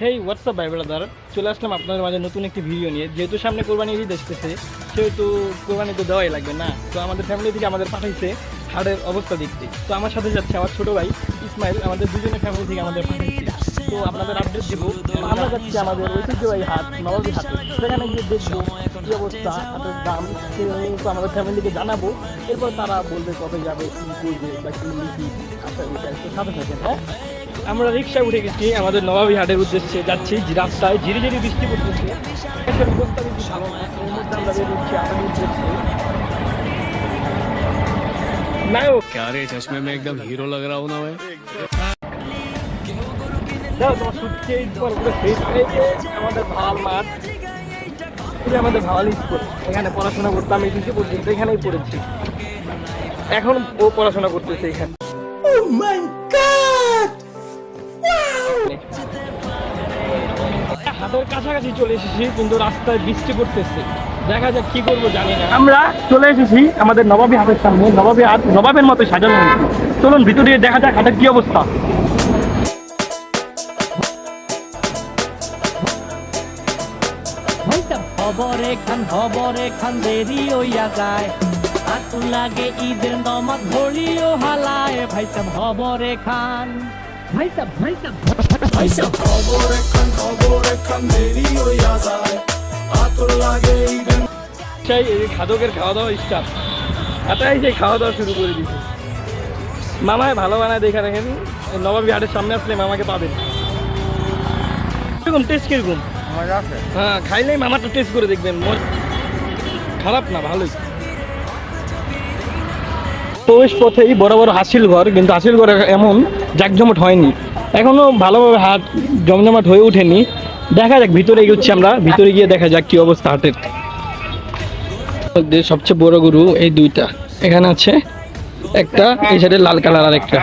হেই WhatsApp ভাই brother চলে আসলাম আপনাদের মাঝে নতুন একটি ভিডিও নিয়ে। যেহেতু সামনে কোরবানি ঈদ আসতেছে, সেহেতু কোরবানি তো দেওয়াই লাগবে না। তো আমাদের ফ্যামিলি থেকে আমাদের পাঠাইছে হাড়ের অবস্থা দেখতে। তো আমার সাথে যাচ্ছে আমার ছোটো ভাই ইসমাইল, আমাদের দুজনের ফ্যামিলি থেকে আমাদের পাঠাইছে। তো আপনাদের আপডেট দেবো। আমরা যাচ্ছি আমাদের ঐতিহ্যবাহী হাট নবাবী হাটে। সেখানে গিয়ে দেখব কী অবস্থা, হাটের দাম সেগুলো আমাদের ফ্যামিলিকে জানাব। এরপর তারা বলবে কবে যাবে, কী করবে বা কী লিখি সাথে থাকেন হ্যাঁ? আমরা রিক্সা উঠে গেছি আমাদের নবাবী হাটের উদ্দেশ্যে যাচ্ছি রাস্তায় ঝিরি ঝিরি বৃষ্টি পড়তেছে। আরে চশমে একদম না আমাদের ভালো স্কুল এখানে পড়াশোনা করতাম এই এখানেই পড়েছি। এখন ও পড়াশোনা করতেছে এখানে। হাতের কাছাকাছি চলে এসেছি কিন্তু রাস্তায় বৃষ্টি পড়তেছে। দেখা যাক কি করব জানি না। আমরা চলে এসেছি আমাদের নবাবী হাটের সামনে। নবাবী হাট নবাবের মতো সাজানো চলুন ভিতরে দেখা যাক হাটের কি অবস্থা। খবরে খান খবরে খান দেরি হইয়া যায়। আতু লাগে ঈদের নমাজ ঘড়িও হালায় ভাইসাব খবরে খান ভাইসাব ভাইসাব ভাইসাব সেই এই খাদকের খাওয়া দাওয়া স্টার্ট এটাই যে খাওয়া দাওয়া শুরু করে দিছে। মামায় ভালো বানায় দেখে রাখেন। নবাবী হাটের সামনে আসলে মামাকে পাবেন কীরকম টেস্ট কীরকম? হ্যাঁ খাইলেই মামাটা টেস্ট করে দেখবেন। মজ- খারাপ না ভালোই। প্রবেশ পথেই বড় বড় হাসিল ঘর কিন্তু হাসিল ঘর এমন জাকজমট হয়নি। এখনও ভালোভাবে হাট জমজমাট হয়ে ওঠেনি। দেখা যাক ভিতরে এগোচ্ছি আমরা। ভিতরে গিয়ে দেখা যাক কি অবস্থা হাটের মধ্যে সবচেয়ে বড় গরু এই দুইটা। এখানে আছে একটা এই সাইডে লাল কালার আর একটা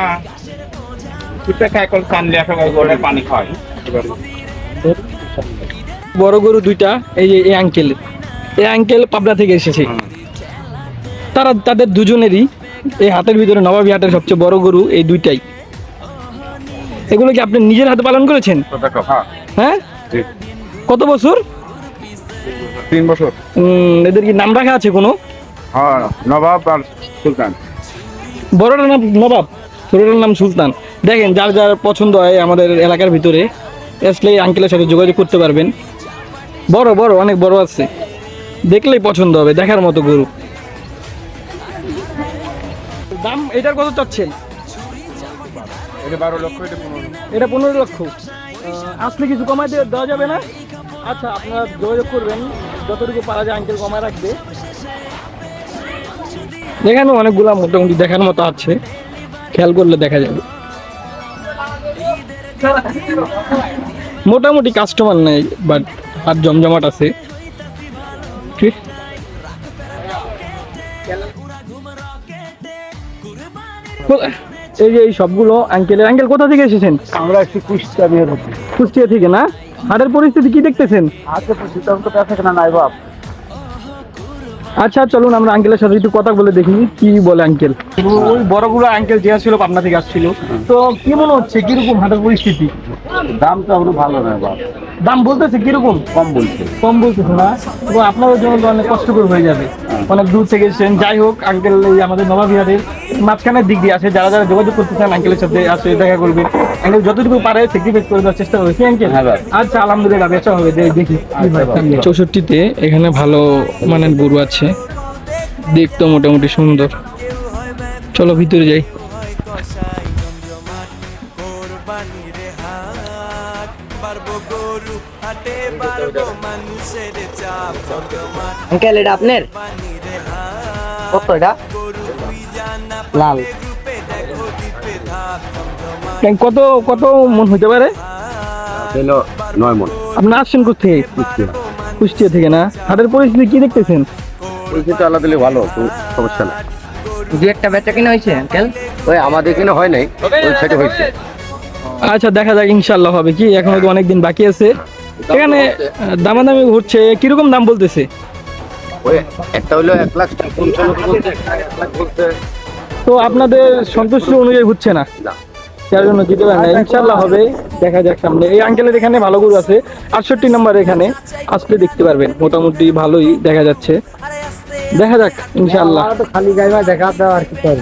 বড় গরু দুইটা এই যে এই আঙ্কেল এই আঙ্কেল পাবনা থেকে এসেছে। তারা তাদের দুজনেরই এই হাতের ভিতরে নবাবী হাটের সবচেয়ে বড় গরু এই দুইটাই। এগুলো কি আপনি নিজের হাতে পালন করেছেন? হ্যাঁ। হ্যাঁ? কত বছর? তিন বছর। এদের কি নাম রাখা আছে কোনো? হ্যাঁ নবাব আর সুলতান। বড়টার নাম নবাব ছোটটার নাম সুলতান। দেখেন যার যার পছন্দ হয় আমাদের এলাকার ভিতরে আসলে আঙ্কেলের সাথে যোগাযোগ করতে পারবেন। বড় বড় অনেক বড় আছে। দেখলেই পছন্দ হবে দেখার মতো গরু। দাম এটার কত চাচ্ছেন? এটা বারো লক্ষ, এটা পনেরো এটা পনেরো লক্ষ। আসলে কিছু কমাই দিয়ে দেওয়া যাবে না? আচ্ছা আপনারা যোগাযোগ করবেন, যতটুকু পারা যায় আঙ্কেল কমায় রাখবে। দেখানো অনেকগুলা মোটামুটি দেখার মতো আছে। খেয়াল করলে দেখা যাবে। মোটামুটি কাস্টমার নেই বাট আর জমজমাট আছে। ঠিক এই যে এই সবগুলো আঙ্কেলের আঙ্কেল কোথা থেকে এসেছেন? আমরা একটু কুষ্টা বের হচ্ছি কুষ্টিয়া থেকে না? হাটের পরিস্থিতি কি দেখতেছেন? তো কেনা নাই বাপ। আচ্ছা চলুন আমরা আঙ্কেলের সাথে একটু কথা বলে দেখি কি বলে আঙ্কেল ওই বড়গুলো আঙ্কেল যে ছিল পাবনা থেকে আসছিল। তো কি মনে হচ্ছে? কীরকম হাটের পরিস্থিতি? দাম তো এখনও ভালো নয় বাপ। দাম বলতেছে কীরকম? কম বলছে। কম বলতেছে না। তো আপনাদের জন্য অনেক কষ্টকর হয়ে যাবে। অনেক দূর থেকে এসেছেন। যাই হোক আঙ্কেল এই আমাদের নবাবিহারের মাঝখানের দিক দিয়ে আছে যারা যারা যোগাযোগ করতে চান আঙ্কেলের সাথে আসে দেখা করবে। আঙ্কেল যতটুকু পারে স্যাক্রিফাইস করে দেওয়ার চেষ্টা করবে। আঙ্কেল হ্যাঁ আচ্ছা আলহামদুলিল্লাহ বেচা হবে দেখি চৌষট্টিতে এখানে ভালো মানের গরু আছে। দেখতো মোটামুটি সুন্দর। চলো ভিতরে যাই। আঙ্কেল এটা আপনার? কত এটা? লাল। কত কত মন হতে পারে? নয় মন। আপনি আসছেন কোথেকে কুষ্টিয়া থেকে না? হাটের পরিস্থিতি কি দেখতেছেন? পরিস্থিতি আলাদা দিলে ভালো সমস্যা নেই। দু একটা বেচা কিনা হয়েছে আঙ্কেল? ওই আমাদের এখানে হয় নাই ওই সাইডে হয়েছে। আচ্ছা দেখা যাক ইনশাল্লাহ হবে কি এখনও তো অনেক দিন বাকি আছে। এখানে দামাদামি হচ্ছে কীরকম দাম বলতেছে? ওই একটা হলো এক লাখ পঞ্চান্ন বলছে এক লাখ বলছে। তো আপনাদের সন্তুষ্ট অনুযায়ী হচ্ছে না। যার জন্য দিতে পারে না। ইনশাল্লাহ হবে। দেখা যাক সামনে। এই আঙ্কেলের এখানে ভালো গরু আছে। আটষট্টি নাম্বার এখানে। আসলে দেখতে পারবেন। মোটামুটি ভালোই দেখা যাচ্ছে। দেখা যাক ইনশাল্লাহ খালি গাইবা দেখা দাও আর কি করে।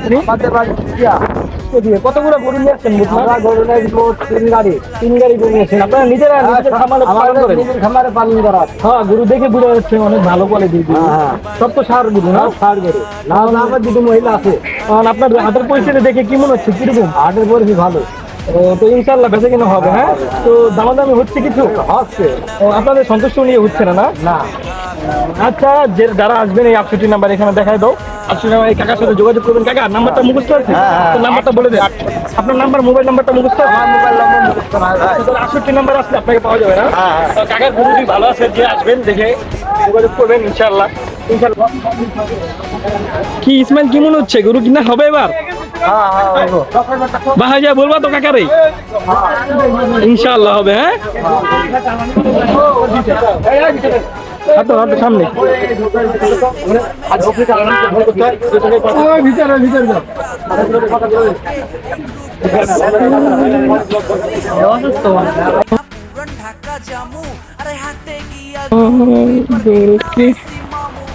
আপনি গুলো নেন নেই ঠিক আছে আপনি আমাদের বাড়ি দিয়া কতগুলো গরু নিয়ে আসছেন আমরা গরু নেই তিন গাড়ি তিন গাড়ি গরু নিয়েছেন আপনারা নিজেরা নিজেদের খামারে পালন করেন? নিজের খামারে পালন করা হ্যাঁ গরু দেখে বোঝা যাচ্ছে অনেক ভালো কোয়ালিটির গরু। হ্যাঁ, হ্যাঁ। সব তো সার গরু না? সার গরু। না না আমার দুটো মহিলা আছে। কারণ আপনার হাতের পরিস্থিতি দেখে কি মনে হচ্ছে? কীরকম? হাটের পরিস্থিতি ভালো। তো ইনশাল্লাহ বেঁচে কিনা হবে হ্যাঁ তো দামাদামি হচ্ছে কিছু হচ্ছে। আপনাদের সন্তুষ্ট নিয়ে হচ্ছে না না? আচ্ছা যে যারা আসবেন এই আটষট্টি নাম্বার এখানে দেখাই দাও। নাম্বার এই কাকার সাথে যোগাযোগ করবেন কাকা নাম্বারটা মুখস্থ আছে হ্যাঁ, হ্যাঁ। নাম্বারটা বলে দেন আপনার নাম্বার মোবাইল নাম্বারটা মুখস্থ আমার মোবাইল নম্বর মুখস্থ আটষট্টি নাম্বার আসলে আপনাকে পাওয়া যাবে না হ্যাঁ, হ্যাঁ। কাকার গরুটি ভালো আছে যে আসবেন দেখে যোগাযোগ করবেন ইনশাল্লাহ ইনশাল্লাহ কি ইসমাইল কি মনে হচ্ছে গরু কিনা হবে এবার হ্যাঁ হ্যাঁ হইবো। বাহা যা বলবা তো কাকারে ইনশাআল্লাহ হবে হ্যাঁ হাঁটো হাঁটো, সামনে। ভিতরে ভিতরে যাও ঢাকা জামু আরে হাতে গিয়া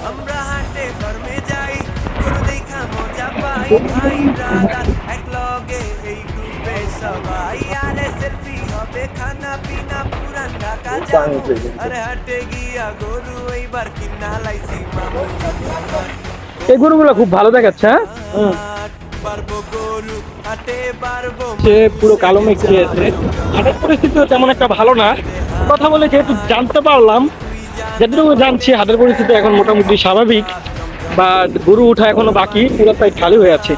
আমরা হাটে ফর্মে যাই গরু দেখা মজা পাই ভাই ব্রাদার এক খানা পিনা এই গরুগুলো খুব ভালো দেখাচ্ছে হ্যাঁ? সে পুরো কালো মেঘ খেয়েছে। হাটের পরিস্থিতিও তেমন একটা ভালো না। কথা বলে যেহেতু জানতে পারলাম যেটুকু জানছি হাটের পরিস্থিতি এখন মোটামুটি স্বাভাবিক বা গরু উঠা এখনও বাকি পুরো সাইড খালি হয়ে আছে।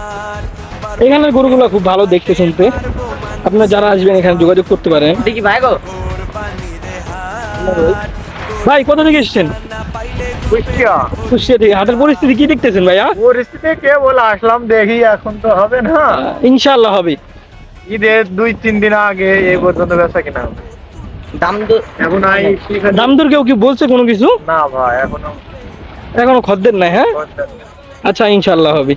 এখানের গরুগুলো খুব ভালো দেখতে শুনতে। আপনারা যারা আসবেন এখানে যোগাযোগ করতে পারেন। দেখি ভাই গো। ভাই কোথা থেকে এসেছেন? কুষ্টিয়া। কুষ্টিয়া থেকে। হাটের পরিস্থিতি কি দেখতেছেন ভাইয়া? পরিস্থিতি কে বলে আসলাম দেখি এখন তো হবে না। ইনশাআল্লাহ হবে। ঈদের দুই তিন দিন আগে এই পর্যন্ত বেচা কিনা হবে। দাম তো এখন আই দাম দর কেউ কি বলছে কোনো কিছু? না ভাই এখনও এখনও খদ্দের নাই হ্যাঁ? আচ্ছা ইনশাআল্লাহ হবে।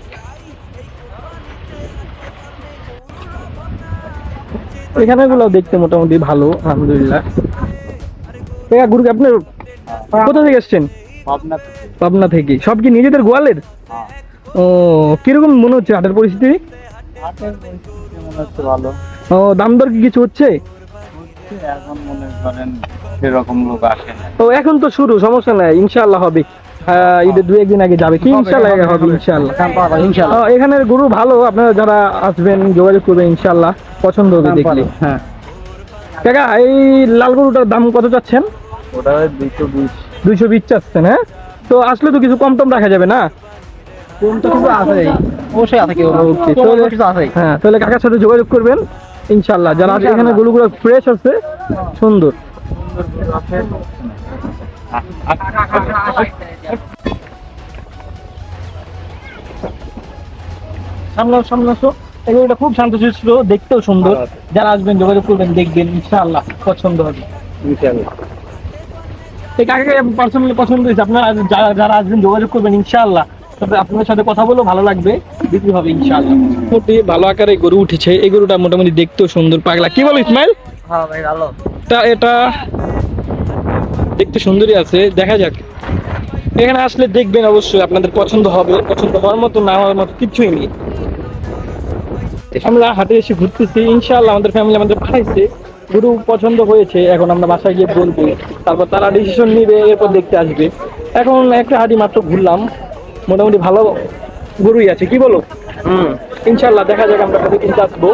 এখানে গুলো দেখতে মোটামুটি ভালো আলহামদুলিল্লাহ। গুরু আপনার কোথা থেকে এসছেন? পাবনা পাবনা থেকে। সব কি নিজেদের গোয়ালের? ও কীরকম মনে হচ্ছে হাটের পরিস্থিতি? হাটের পরিস্থিতি মনে হচ্ছে ভালো। ও দাম দর কি কিছু হচ্ছে? এখন মনে করেন সেরকম লোক আসে না। এখন তো শুরু সমস্যা নাই ইনশাআল্লাহ হবে। আহ, ঈদের দু একদিন আগে যাবে। কি ইনশাআল্লাহ হবে ইনশাআল্লাহ। এখানের গরু ভালো আপনারা যারা আসবেন যোগাযোগ করবেন ইনশাআল্লাহ। পছন্দ হবে দেখলে। হ্যাঁ। কাকা এই লাল গরুটার দাম কত চাচ্ছেন? ওটা দুইশো বিশ। দুইশো বিশ চাচ্ছেন হ্যাঁ? তো আসলে তো কিছু কম টম রাখা যাবে না? কম তো কিছু আছে। অবশ্যই আছে ওকে তাহলে কিছু আছে। হ্যাঁ তাহলে কাকার সাথে যোগাযোগ করবেন ইনশাআল্লাহ। যারা আছে এখানে গরুগুলো ফ্রেশ আছে সুন্দর। সামনে আসো, আসো এগুলোটা খুব শান্তশিষ্ট দেখতেও সুন্দর। যারা আসবেন যোগাযোগ করবেন দেখবেন ইনশাআল্লাহ পছন্দ হবে। এই কাকে পার্সোনালি পছন্দ হয়েছে। আপনারা যারা যারা আসবেন যোগাযোগ করবেন ইনশাআল্লাহ। তবে আপনার সাথে কথা বলেও ভালো লাগবে বিক্রি হবে ইনশাআল্লাহ। মোটামুটি ভালো আকারে গরু উঠেছে। এই গরুটা মোটামুটি দেখতেও সুন্দর পাগলা। কি বলো ইসমাইল? হ্যাঁ ভাই ভালো। তা এটা দেখতে সুন্দরই আছে। দেখা যাক। এখানে আসলে দেখবেন অবশ্যই আপনাদের পছন্দ হবে পছন্দ হওয়ার মতো না হওয়ার মতো কিছুই নেই। আমরা হাটে এসে ঘুরতেছি ইনশাআল্লাহ আমাদের ফ্যামিলি আমাদের পাঠাইছে। গরু পছন্দ হয়েছে এখন আমরা বাসায় গিয়ে বলব। তারপর তারা ডিসিশন নিবে এরপর দেখতে আসবে। এখন একটা হাঁটি মাত্র ঘুরলাম। মোটামুটি ভালো গরুই আছে কি বলো? হুম। ইনশাআল্লাহ দেখা যাক আমরা কবে কিনতে আসব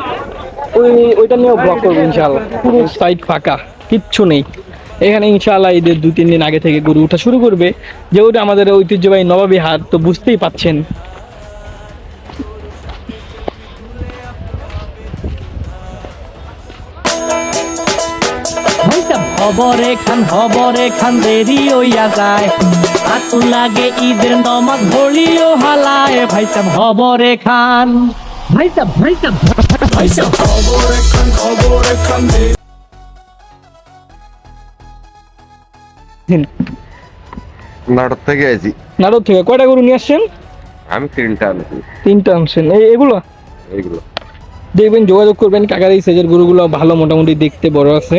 ওই ওইটা নিয়েও ব্লগ করব ইনশাল্লাহ পুরো সাইড ফাঁকা কিচ্ছু নেই। এখানে ইনশাআল্লাহ ঈদের দু তিন দিন আগে থেকে গরু উঠা শুরু করবে। যেহেতু আমাদের ঐতিহ্যবাহী নবাবী হাট তো বুঝতেই পাচ্ছেন হবরে খান হবরে খান দেরি হইয়া যায় আতু লাগে ঈদের নমাজ ঘড়িও হালায়। ভাইসাব হবরে খান ভাইসাব ভাইসাব ভাইসাব। খবরে খান খবরে খান নাটক থেকে আছি নাটক থেকে কয়টা গরু নিয়ে আসছেন? আমি তিনটা আনছি। তিনটা আনছেন। এই এগুলো? এইগুলো। দেখবেন যোগাযোগ করবেন কাকার এই সাইজের গরুগুলো ভালো মোটামুটি দেখতে বড় আছে।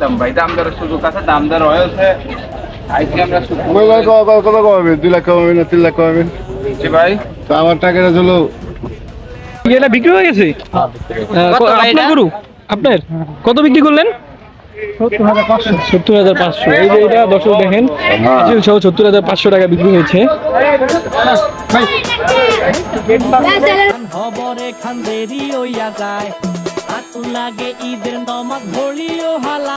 দাম ভাই দাম দরের সুযোগ আছে দাম দর হয়েছে। আজকে আমরা কত কত কত কমাবেন দুই লাখ কমাবেন না তিন লাখ কমাবেন দিচ্ছি ভাই। তো আমার টাকাটা হলো এটা বিক্রি হয়ে গেছে? আপনার গরু? আপনার? কত বিক্রি করলেন? সত্তর হাজার পাঁচশো। এই যে এটা দর্শক দেখেন সহ সত্তর হাজার পাঁচশো টাকা বিক্রি হয়েছে। খবরে খান দেরি হইয়া যায়। লাগে ঈদের নমাজ ঘড়িও হালা।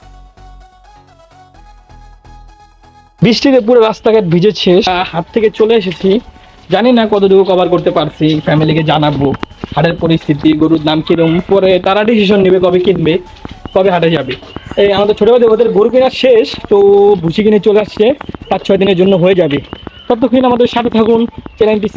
বৃষ্টিতে পুরো রাস্তাঘাট ভিজেছে হাট থেকে চলে এসেছি। জানি না কতটুকু কভার করতে পারছি ফ্যামিলিকে জানাব। হাটের পরিস্থিতি, গরুর দাম কিরম, পরে তারা ডিসিশন নেবে কবে কিনবে, কবে হাটে যাবে। এই আমাদের ছোটো ভাই ওদের গরু কেনা শেষ, তো ভুসি কিনে চলে আসছে পাঁচ ছয় দিনের জন্য হয়ে যাবে। ততক্ষণ আমাদের সাথে থাকুন, চ্যানেলটি